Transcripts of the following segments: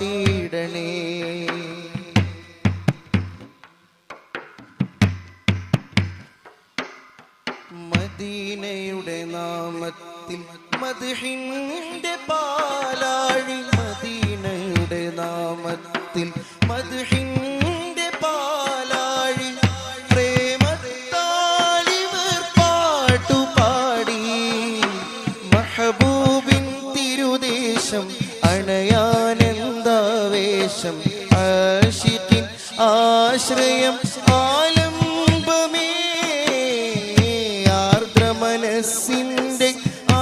കാത്തിടണേ മദീനയുടെ നാമത്തിൽ മദ്ഹിന്റെ പാലാഴി മദീനയുടെ നാമത്തിൽ മദ്ഹിൻ വേഷം ആശിക്കിൻ ആശ്രയം ആലംബമേ. ആർദ്ര മനസ്സിന്റെ ആ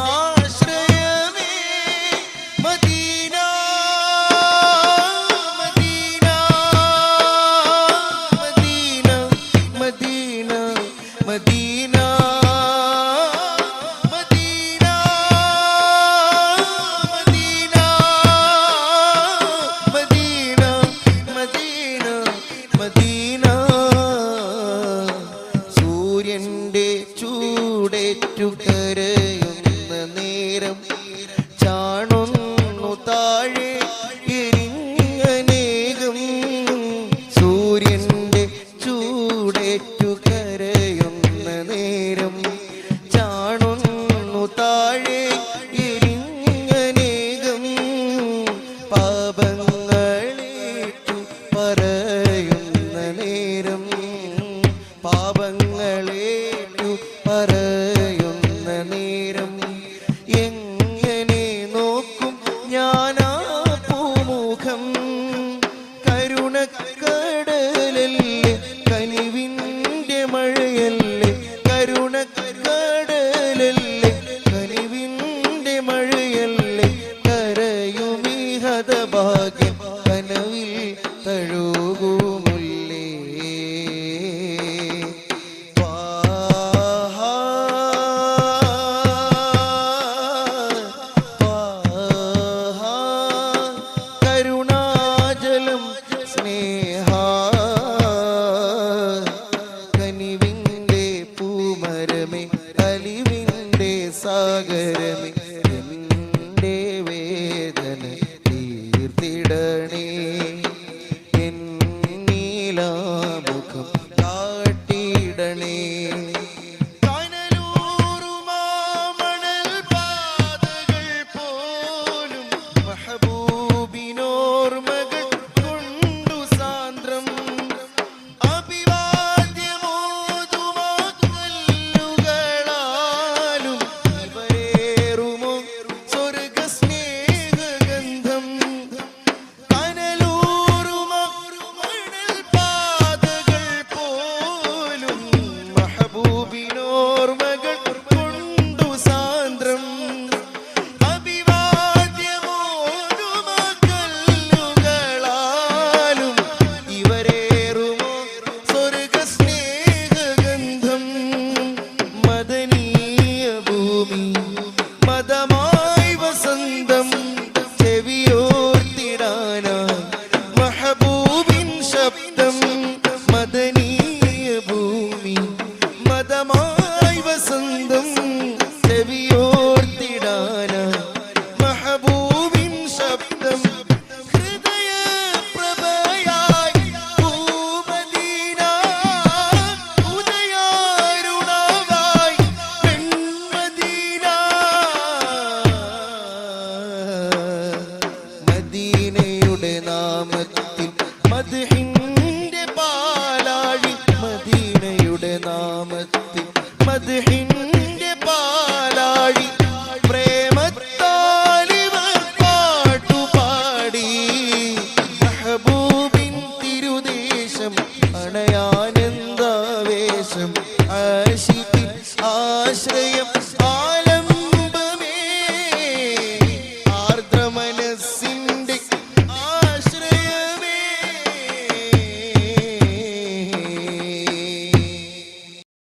കരയുന്ന നേരം ചാണുന്നു താഴെ എരിഞ്ഞനേകം സൂര്യന്റെ ചൂടേറ്റു കരയുന്ന നേരം ചാണുന്നു താഴെ എരിഞ്ഞനേകം പാപങ്ങൾ ಿಲ್ಲದ ಭಾಗ್ಯ കാത്തിടണേ வசந்தம் ഫതിഹിന്റെ പാലാഴി പ്രേമത്താലിവർ പാട്ടുപാടി. മെഹബൂബിൻ തിരുദേശം അണയാ